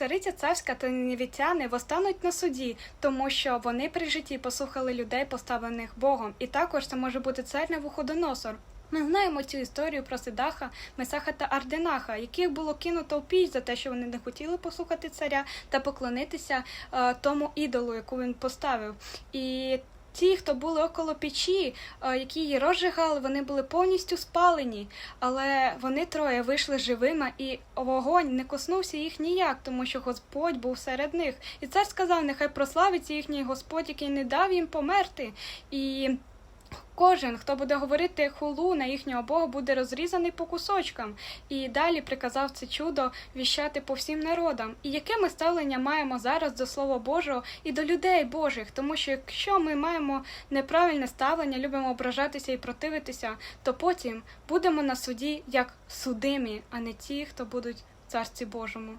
Цариця царська та нінівітяни востануть на суді, тому що вони при житті послухали людей, поставлених Богом, і також це може бути цар Навуходоносор. Ми знаємо цю історію про Сидаха, Месаха та Арденаха, яких було кинуто в піч за те, що вони не хотіли послухати царя та поклонитися е, тому ідолу, яку він поставив. І ті, хто були около печі, е, які її розжигали, вони були повністю спалені, але вони троє вийшли живими, і вогонь не коснувся їх ніяк, тому що Господь був серед них. І цар сказав: нехай прославиться їхній Господь, який не дав їм померти. І Кожен, хто буде говорити хулу на їхнього Бога, буде розрізаний по кусочкам. І далі приказав це чудо віщати по всім народам. І яке ми ставлення маємо зараз до Слова Божого і до людей Божих? Тому що якщо ми маємо неправильне ставлення, любимо ображатися і противитися, то потім будемо на суді як судимі, а не ті, хто будуть в царстві Божому.